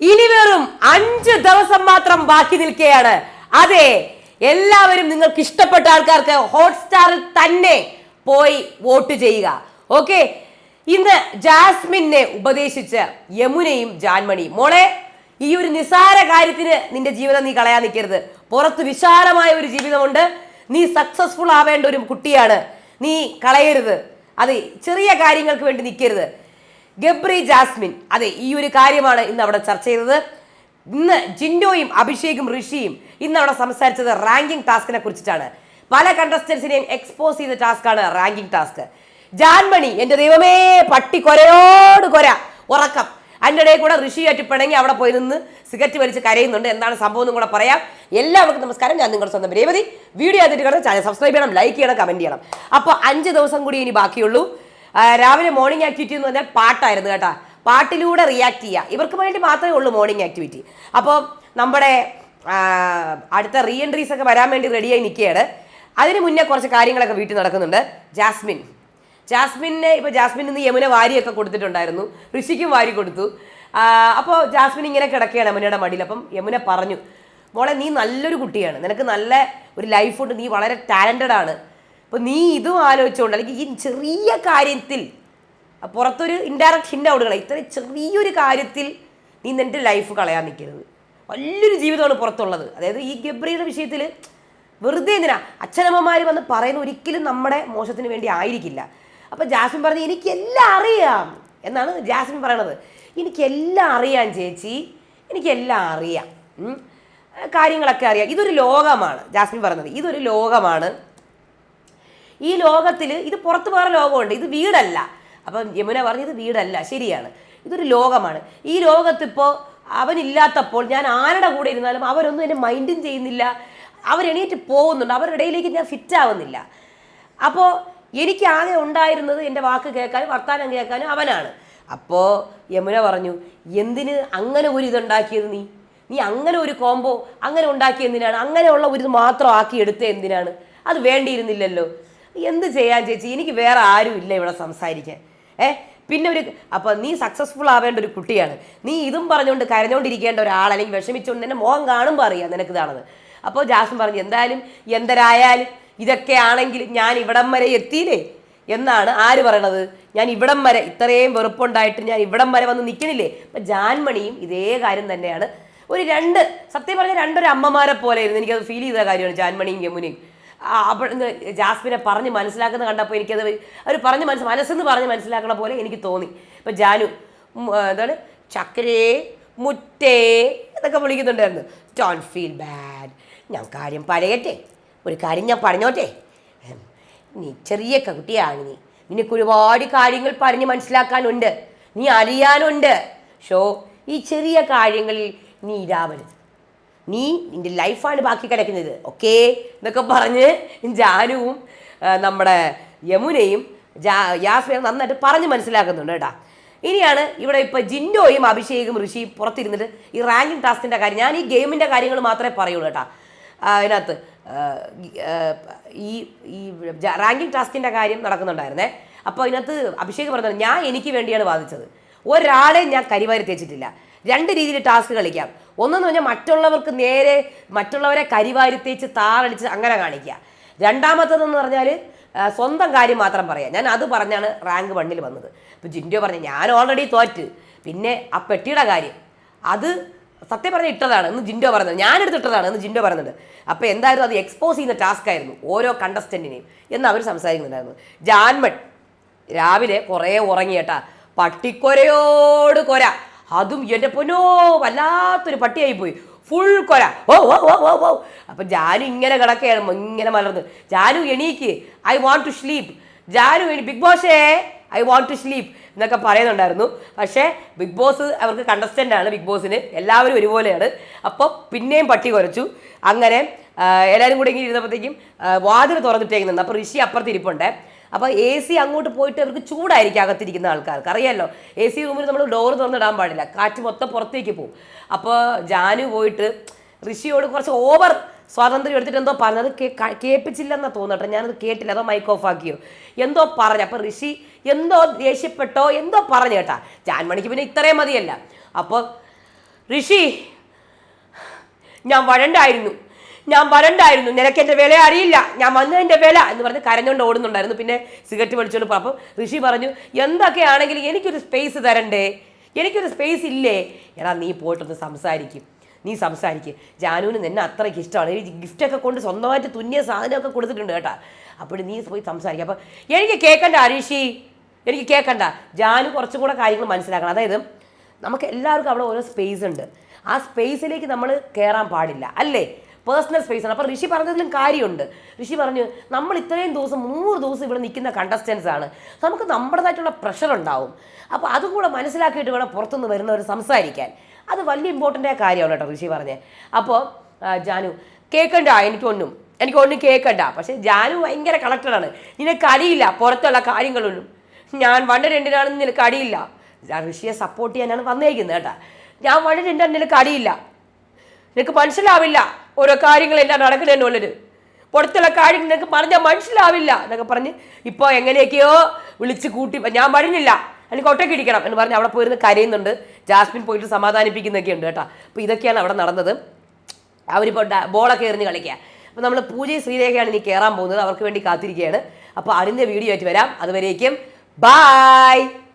ഇനി വെറും അഞ്ച് ദിവസം മാത്രം ബാക്കി നിൽക്കുകയാണ്. അതെ എല്ലാവരും നിങ്ങൾക്ക് ഇഷ്ടപ്പെട്ട ആൾക്കാർക്ക് ഹോട്ട്സ്റ്റാറിൽ തന്നെ പോയി വോട്ട് ചെയ്യുക. ഓക്കെ? ഇന്ന് ജാസ്മിനെ ഉപദേശിച്ച് യമുനയും ജാൻമണിയും. മോളെ ഈ ഒരു നിസാര കാര്യത്തിന് നിന്റെ ജീവിതം നീ കളയാൻ നിൽക്കരുത്. പുറത്ത് വിശാലമായ ഒരു ജീവിതമുണ്ട്. നീ സക്സസ്ഫുൾ ആവേണ്ട ഒരു കുട്ടിയാണ്. നീ കളയരുത്. അത് ചെറിയ കാര്യങ്ങൾക്ക് വേണ്ടി നിൽക്കരുത്. ഗബ്രി ജാസ്മിൻ. അതെ ഈ ഒരു കാര്യമാണ് ഇന്ന് അവിടെ ചർച്ച ചെയ്തത്. ഇന്ന് ജിൻഡോയും അഭിഷേകും ഋഷിയും ഇന്ന് അവിടെ സംസാരിച്ചത് റാങ്കിംഗ് ടാസ്കിനെ കുറിച്ചിട്ടാണ്. പല കണ്ടസ്റ്റൻസിനെയും എക്സ്പോസ് ചെയ്ത ടാസ്ക്കാണ് റാങ്കിംഗ് ടാസ്ക്. ജാൻമണി എന്റെ ദൈവമേ പട്ടി കൊരയോട് കൊര. ഉറക്കം. അതിന്റെ ഇടയിൽ കൂടെ ഋഷി പിണങ്ങി അവിടെ പോയി നിന്ന് സിഗരറ്റ് വലിച്ച് കരയുന്നുണ്ട്. എന്താണ് സംഭവം എന്നും കൂടെ പറയാം. എല്ലാവർക്കും നമസ്കാരം. ഞാൻ നിങ്ങളുടെ സ്വന്തം രേവതി. വീഡിയോ ആയിട്ട് കിടന്ന് ചാനൽ സബ്സ്ക്രൈബ് ചെയ്യണം ലൈക്ക് ചെയ്യണം കമന്റ് ചെയ്യണം. അപ്പോൾ അഞ്ച് ദിവസം കൂടി ഇനി ബാക്കിയുള്ളൂ. രാവിലെ മോർണിംഗ് ആക്ടിവിറ്റി എന്ന് പറഞ്ഞാൽ പാട്ടായിരുന്നു കേട്ടാ. പാട്ടിലൂടെ റിയാക്ട് ചെയ്യുക ഇവർക്ക് വേണ്ടി മാത്രമേ ഉള്ളൂ മോർണിംഗ് ആക്ടിവിറ്റി അപ്പോൾ നമ്മുടെ അടുത്ത റീ എൻട്രീസ് ഒക്കെ വരാൻ വേണ്ടി റെഡിയായി നിൽക്കുകയാണ്. അതിന് മുന്നേ കുറച്ച് കാര്യങ്ങളൊക്കെ വീട്ടിൽ നടക്കുന്നുണ്ട്. ജാസ്മിൻ. ജാസ്മിനെ ഇപ്പോൾ ജാസ്മിൻ നിന്ന് യമുന വാരിയൊക്കെ കൊടുത്തിട്ടുണ്ടായിരുന്നു. ഋഷിക്കും വാരി കൊടുത്തു. അപ്പോൾ ജാസ്മിൻ ഇങ്ങനെ കിടക്കുകയാണ് യമുനയുടെ മടിയിൽ. അപ്പം യമുന പറഞ്ഞു മോളെ നീ നല്ലൊരു കുട്ടിയാണ്. നിനക്ക് നല്ല ഒരു ലൈഫുണ്ട് നീ വളരെ ടാലന്റഡ് ആണ്. അപ്പോൾ നീ ഇതും ആലോചിച്ചുകൊണ്ട് അല്ലെങ്കിൽ ഈ ചെറിയ കാര്യത്തിൽ പുറത്തൊരു ഇൻഡയറക്റ്റ് ഹിന്റ് അവിടെ കളയും ഇത്ര ചെറിയൊരു കാര്യത്തിൽ നീ നിന്റെ ലൈഫ് കളയാൻ നിൽക്കരുത്. വലിയൊരു ജീവിതമാണ് പുറത്തുള്ളത്. അതായത് ഈ ഗബ്രിയുടെ വിഷയത്തിൽ വെറുതെ എന്തിനാ? അച്ഛനമ്മമാർ വന്ന് പറയുന്ന ഒരിക്കലും നമ്മുടെ മോശത്തിന് വേണ്ടി ആയിരിക്കില്ല. അപ്പോൾ ജാസ്മിൻ പറഞ്ഞു എനിക്കെല്ലാം അറിയാം. എന്നാണ് ജാസ്മിൻ പറയണത്. എനിക്കെല്ലാം അറിയാം ചേച്ചി. എനിക്കെല്ലാം അറിയാം. കാര്യങ്ങളൊക്കെ അറിയാം. ഇതൊരു ലോകമാണ് ജാസ്മിൻ പറഞ്ഞത്. ഇതൊരു ലോകമാണ്. ഈ ലോകത്തിൽ ഇത് പുറത്ത് വേറെ ലോകമുണ്ട്. ഇത് വീടല്ല. അപ്പം യമുന പറഞ്ഞത് വീടല്ല. ശരിയാണ്. ഇതൊരു ലോകമാണ്. ഈ ലോകത്തിപ്പോൾ അവനില്ലാത്തപ്പോൾ ഞാൻ ആരുടെ കൂടെ ഇരുന്നാലും അവരൊന്നും എന്നെ മൈൻഡും ചെയ്യുന്നില്ല. അവരെണീറ്റ് പോകുന്നുണ്ട്. അവരുടെ ഇടയിലേക്ക് ഞാൻ ഫിറ്റ് ആവുന്നില്ല. അപ്പോൾ എനിക്ക് ആകെ ഉണ്ടായിരുന്നത് എന്റെ വാക്ക് കേൾക്കാനും വർത്താനം കേൾക്കാനും അവനാണ്. അപ്പോൾ യമുന പറഞ്ഞു എന്തിന് അങ്ങനെ ഒരു ഇതുണ്ടാക്കിയത് നീ? നീ അങ്ങനെ ഒരു കോംബോ അങ്ങനെ ഉണ്ടാക്കിയ എന്തിനാണ്? അങ്ങനെയുള്ള ഒരു മാത്രം ആക്കി എടുത്ത എന്തിനാണ്? അത് വേണ്ടിയിരുന്നില്ലല്ലോ. എന്ത് ചെയ്യാൻ ചേച്ചി? എനിക്ക് വേറെ ആരും ഇല്ല ഇവിടെ സംസാരിക്കാൻ. ഏ? പിന്നെ ഒരു അപ്പോൾ നീ സക്സസ്ഫുൾ ആവേണ്ട ഒരു കുട്ടിയാണ്. നീ ഇതും പറഞ്ഞുകൊണ്ട് കരഞ്ഞുകൊണ്ടിരിക്കേണ്ട ഒരാൾ അല്ലെങ്കിൽ വിഷമിച്ചുകൊണ്ട് നിന്നെ മോഹം കാണുമ്പോൾ അറിയാം നിനക്ക് ഇതാണത്. അപ്പോൾ ജാസ്മിൻ പറഞ്ഞു എന്തായാലും എന്തരായാലും ഇതൊക്കെ ആണെങ്കിൽ ഞാൻ ഇവിടം വരെ എത്തിയില്ലേ? എന്നാണ് ആര് പറയണത്? ഞാൻ ഇവിടം വരെ ഇത്രയും വെറുപ്പുണ്ടായിട്ട് ഞാൻ ഇവിടം വരെ വന്ന് നിൽക്കണില്ലേ? അപ്പം ജാൻമണിയും ഇതേ കാര്യം തന്നെയാണ്. ഒരു രണ്ട് സത്യം പറഞ്ഞാൽ രണ്ടൊരു അമ്മമാരെ പോലെ ആയിരുന്നു. എനിക്കത് ഫീൽ ചെയ്ത കാര്യമാണ് ജാൻമണിയും യമുനയും. അപ്പോൾ ജാസ്മിനെ പറഞ്ഞ് മനസ്സിലാക്കുന്ന കണ്ടപ്പോൾ എനിക്കത് അവർ പറഞ്ഞ് മനസ്സ് മനസ്സെന്ന് പറഞ്ഞ് മനസ്സിലാക്കണ പോലെ എനിക്ക് തോന്നി. ഇപ്പം ജാനു എന്താണ്? ചക്കരേ മുറ്റേ എന്നൊക്കെ വിളിക്കുന്നുണ്ടായിരുന്നു. ഡോൺ ഫീൽ ബാഡ് ഞാൻ കാര്യം പറയട്ടെ. ഒരു കാര്യം ഞാൻ പറഞ്ഞോട്ടെ. നീ ചെറിയ കുട്ടിയാണ് നീ. നിനക്ക് ഒരുപാട് കാര്യങ്ങൾ പറഞ്ഞ് മനസ്സിലാക്കാനുണ്ട്. നീ അറിയാനുണ്ട് ഷോ ഈ ചെറിയ കാര്യങ്ങളിൽ നീ ഇരാവരുത്. നീ നിന്റെ ലൈഫാണ് ബാക്കി കിടക്കുന്നത് ഓക്കേ? എന്നൊക്കെ പറഞ്ഞ് ജാനുവും നമ്മുടെ യമുനയും ജാ യാസ്മിനെ നന്നായിട്ട് പറഞ്ഞ് മനസ്സിലാക്കുന്നുണ്ട് കേട്ടാ. ഇനിയാണ് ഇവിടെ ഇപ്പോൾ ജിൻഡോയും അഭിഷേകും ഋഷിയും പുറത്തിരുന്നിട്ട് ഈ റാങ്കിങ് ടാസ്കിന്റെ കാര്യം. ഞാൻ ഈ ഗെയിമിന്റെ കാര്യങ്ങൾ മാത്രമേ പറയുള്ളൂ കേട്ടാ. അതിനകത്ത് ഈ ഈ റാങ്കിങ് ടാസ്കിന്റെ കാര്യം നടക്കുന്നുണ്ടായിരുന്നേ. അപ്പോൾ അതിനകത്ത് അഭിഷേക് പറഞ്ഞത് ഞാൻ എനിക്ക് വേണ്ടിയാണ് വാദിച്ചത്. ഒരാളെ ഞാൻ കരിവാരി തേച്ചിട്ടില്ല. രണ്ട് രീതിയിൽ ടാസ്ക് കളിക്കാം. ഒന്നെന്ന് പറഞ്ഞാൽ മറ്റുള്ളവർക്ക് നേരെ മറ്റുള്ളവരെ കരിവാരി തേച്ച് താറടിച്ച് അങ്ങനെ കാണിക്കുക. രണ്ടാമത്തതെന്ന് പറഞ്ഞാൽ സ്വന്തം കാര്യം മാത്രം പറയാം. ഞാൻ അത് പറഞ്ഞാണ് റാങ്ക് വണ്ണിൽ വന്നത്. ഇപ്പം ജിൻഡോ പറഞ്ഞു ഞാൻ ഓൾറെഡി തോറ്റ്. പിന്നെ ആ പെട്ടിയുടെ കാര്യം. അത് സത്യം പറഞ്ഞ ഇട്ടതാണ്. എന്ന് ജിൻഡോ പറഞ്ഞത്. ഞാൻ ഇട്ടതാണ് എന്ന് ജിൻഡോ പറയുന്നുണ്ട് അപ്പോൾ എന്തായിരുന്നു അത് എക്സ്പോസ് ചെയ്യുന്ന ടാസ്ക് ആയിരുന്നു ഓരോ കണ്ടസ്റ്റന്റിനെയും എന്ന് അവർ സംസാരിക്കുന്നുണ്ടായിരുന്നു. ജാൻമൺ രാവിലെ കുറേ ഉറങ്ങിയേട്ടാ. പട്ടിക്കൊരയോട് കൊര. അതും എന്റെ പൊന്നോ വല്ലാത്തൊരു പട്ടിയായി പോയി ഫുൾ കൊല. ഓ ഓ ഓ ഓ ഓ അപ്പം ജാനു ഇങ്ങനെ കിടക്കുകയാണ് ഇങ്ങനെ മലർന്ന്. ജാനു എണീക്ക്. I want to sleep Janu എണി big ബോസേ ഐ വാണ്ട് ടു സ്ലീപ്പ് എന്നൊക്കെ പറയുന്നുണ്ടായിരുന്നു. പക്ഷേ ബിഗ് ബോസ് അവർക്ക് കണ്ടസ്റ്റന്റ് ആണ് ബിഗ് ബോസിന് എല്ലാവരും ഒരുപോലെയാണ്. അപ്പോൾ പിന്നെയും പട്ടി കുറച്ചു അങ്ങനെ എല്ലാവരും കൂടെ ഇങ്ങനെ ഇരുന്നപ്പോഴത്തേക്കും വാതിൽ തുറന്നിട്ടേക്കുന്നുണ്ട് അപ്പോൾ ഋഷി അപ്പുറത്ത് ഇരിപ്പുണ്ട്. അപ്പോൾ എ സി അങ്ങോട്ട് പോയിട്ട് അവർക്ക് ചൂടായിരിക്കും അകത്തിരിക്കുന്ന ആൾക്കാർക്ക്. അറിയാമല്ലോ എ സി റൂമിൽ നമ്മൾ ഡോർ തുറന്നിടാൻ പാടില്ല. കാറ്റ് മൊത്തം പുറത്തേക്ക് പോകും. അപ്പോൾ ജാനു പോയിട്ട് ഋഷിയോട് കുറച്ച് ഓവർ സ്വാതന്ത്ര്യം എടുത്തിട്ട് എന്തോ പറഞ്ഞത് കേ ക- കേൾപ്പിച്ചില്ലെന്നാ തോന്നട്ടെ. ഞാനത് കേട്ടില്ല. അതോ മൈക്ക് ഓഫ് ആക്കിയോ? എന്തോ പറഞ്ഞു. അപ്പോൾ ഋഷി എന്തോ ദേഷ്യപ്പെട്ടോ? എന്തോ പറഞ്ഞു കേട്ടാ. ജാൻമണിക്ക് പിന്നെ ഇത്രയും മതിയല്ല. അപ്പോൾ ഋഷി ഞാൻ വഴണ്ടായിരുന്നു. ഞാൻ വരണ്ടായിരുന്നു. നിനക്ക് എന്റെ വില അറിയില്ല. ഞാൻ വന്നതിന്റെ വില എന്ന് പറഞ്ഞ് കരഞ്ഞുകൊണ്ട് ഓടുന്നുണ്ടായിരുന്നു. പിന്നെ സിഗരറ്റ് വലിച്ചുകൊണ്ട് അപ്പോൾ അപ്പം ഋഷി പറഞ്ഞു എന്തൊക്കെയാണെങ്കിലും എനിക്കൊരു സ്പേസ് തരണ്ടേ? എനിക്കൊരു സ്പേസ് ഇല്ലേ? എടാ നീ പോയിട്ടൊന്ന് സംസാരിക്കും. നീ സംസാരിക്കും. ജാനുവിന് നിന്നെ അത്രയ്ക്ക് ഇഷ്ടമാണ്. ഈ ഗിഫ്റ്റൊക്കെ കൊണ്ട് സ്വന്തമായിട്ട് തുന്നിയ സാധനമൊക്കെ കൊടുത്തിട്ടുണ്ട് കേട്ടാ. അപ്പോൾ നീ പോയി സംസാരിക്കും. അപ്പം എനിക്ക് കേൾക്കണ്ട അരീഷി എനിക്ക് കേൾക്കണ്ട ജാനു കുറച്ചും കൂടെ കാര്യങ്ങൾ മനസ്സിലാക്കണം. അതായത് നമുക്ക് എല്ലാവർക്കും അവിടെ ഓരോ സ്പേസ് ഉണ്ട്. ആ സ്പേസിലേക്ക് നമ്മൾ കയറാൻ പാടില്ല. അല്ലേ? പേഴ്സണൽ സ്പേസ് ആണ്. അപ്പോൾ ഋഷി പറഞ്ഞതിലും കാര്യമുണ്ട്. ഋഷി പറഞ്ഞു നമ്മൾ ഇത്രയും ദിവസം നൂറ് ദിവസം ഇവിടെ നിൽക്കുന്ന കണ്ടസ്റ്റൻസ് ആണ്. നമുക്ക് നമ്മുടേതായിട്ടുള്ള പ്രഷർ ഉണ്ടാവും. അപ്പോൾ അതും കൂടെ മനസ്സിലാക്കിയിട്ട് വേണം പുറത്തുനിന്ന് വരുന്നവർ സംസാരിക്കാൻ. അത് വലിയ ഇമ്പോർട്ടന്റ് ആയ കാര്യമാണ് കേട്ടോ ഋഷി പറഞ്ഞേ. അപ്പോൾ ജാനു കേൾക്കണ്ട എനിക്കൊന്നും. എനിക്കൊന്നും കേൾക്കണ്ട പക്ഷേ ജാനു ഭയങ്കര കളക്ടറാണ് നിനക്ക് അടിയില്ല. പുറത്തുള്ള കാര്യങ്ങളൊന്നും. ഞാൻ വണ്ട് രണ്ടിനാണെന്ന് നിനക്ക് അടിയില്ല. ഞാൻ ഋഷിയെ സപ്പോർട്ട് ചെയ്യാനാണ് വന്നേക്കുന്നത് കേട്ടോ. ഞാൻ വണ്ട് രണ്ടാണ് നിനക്ക് അടിയില്ല. നിനക്ക് മനസ്സിലാവില്ല ഓരോ കാര്യങ്ങൾ എല്ലാം നടക്കുന്നതിനുള്ളിൽ പുറത്തുള്ള കാര്യങ്ങൾ നിനക്ക് പറഞ്ഞാൽ മനസ്സിലാവില്ല എന്നൊക്കെ പറഞ്ഞ് ഇപ്പോൾ എങ്ങനെയൊക്കെയോ വിളിച്ച് കൂട്ടി ഞാൻ പറഞ്ഞില്ല എനിക്ക് ഒറ്റയ്ക്ക് ഇരിക്കണം എന്ന് പറഞ്ഞ് അവിടെ പോയിരുന്ന് കരയുന്നുണ്ട്. ജാസ്മിൻ പോയിട്ട് സമാധാനിപ്പിക്കുന്നൊക്കെ ഉണ്ട് കേട്ടോ. അപ്പോൾ ഇതൊക്കെയാണ് അവിടെ നടന്നത്. അവരിപ്പോൾ ബോളൊക്കെ എറിഞ്ഞ് കളിക്കുക അപ്പോൾ നമ്മൾ പൂജയും ശ്രീരേഖയാണ് ഇനി കയറാൻ പോകുന്നത്. അവർക്ക് വേണ്ടി കാത്തിരിക്കുകയാണ്. അപ്പോൾ അതിന്റെ വീഡിയോ ആയിട്ട് വരാം. അതുവരേക്കും ബായ്